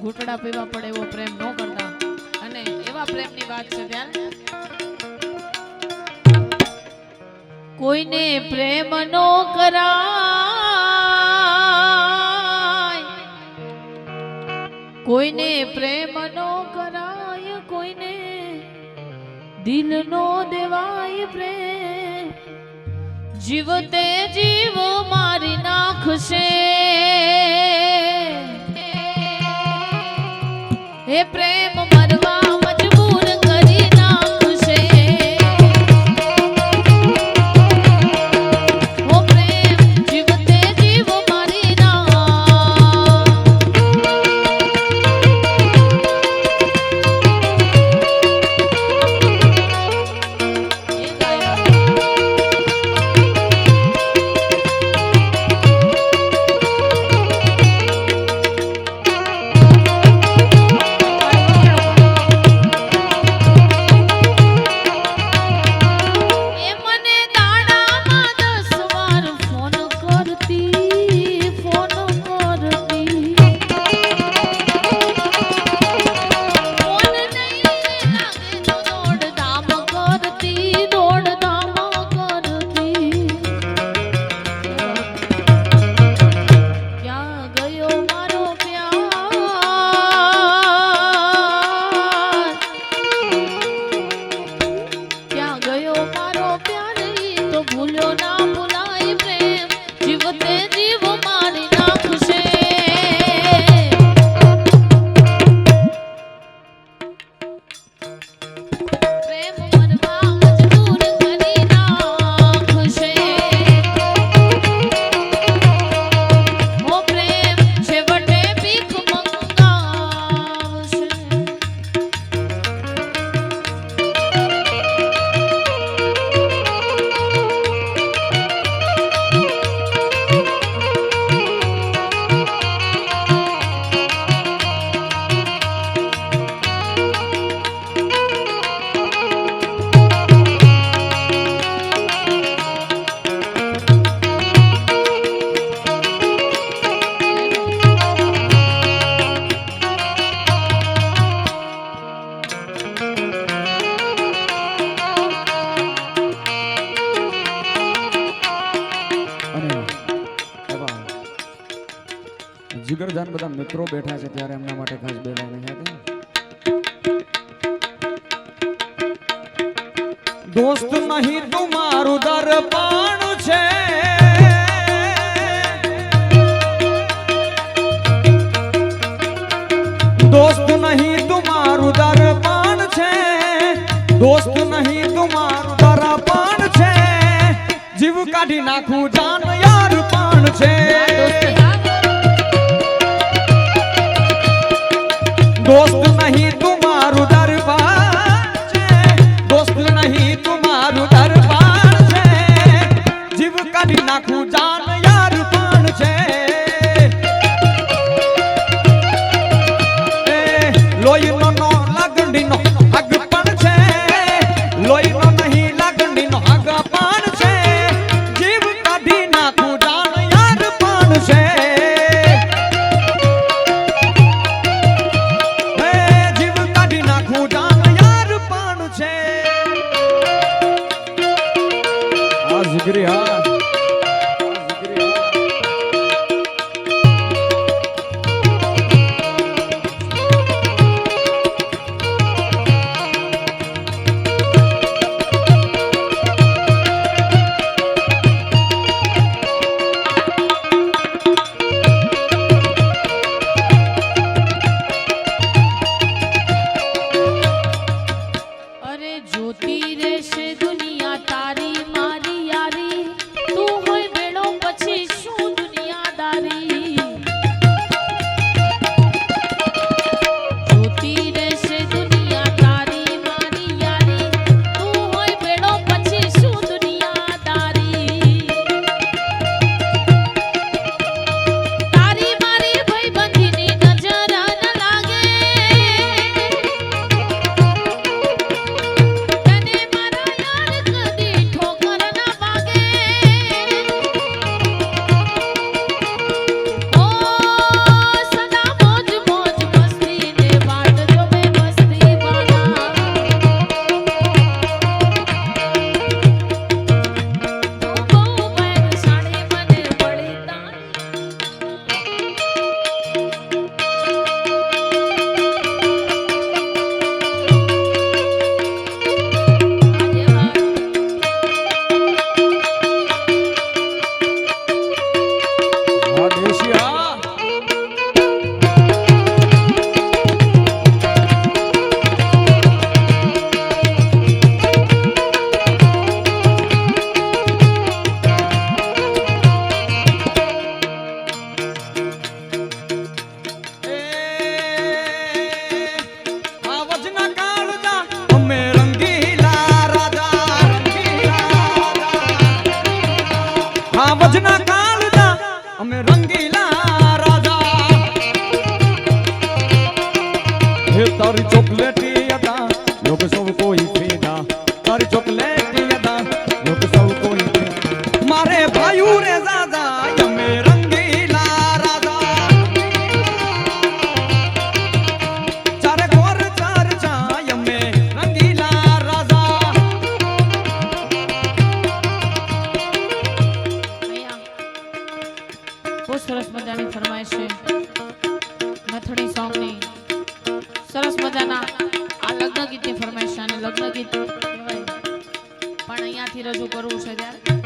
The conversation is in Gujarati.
ઘૂંટડા પીવા પડે એવો પ્રેમ ન કરતા. અને એવા પ્રેમની વાત છે, ધ્યાન. કોઈને પ્રેમ નો કરાય. કોઈને પ્રેમ નો કરાય, કોઈને દિલ નો દેવાય પ્રેમ. જીવતે જીવ પ્રેમ જીવતે જીગરજાન બધા મિત્રો બેઠા છે ત્યારે એમના માટે ખાસ બે લાઈન દોસ્ત નહીં? તું મારું દરબાણ છે. દોસ્ત નહીં તું મારું દરબાણ છે. દોસ્ત નહીં તું મારું દરબાણ છે. જીવ કાઢી નાખું જાન યાર પાણ છે. কাজ না છે. નથણી સોંગની સરસ મજાના આ લગ્ન ગીતની ફરમાઈશ અને લગ્ન ગીત પણ અહીંયાથી રજૂ કરવું છે ત્યારે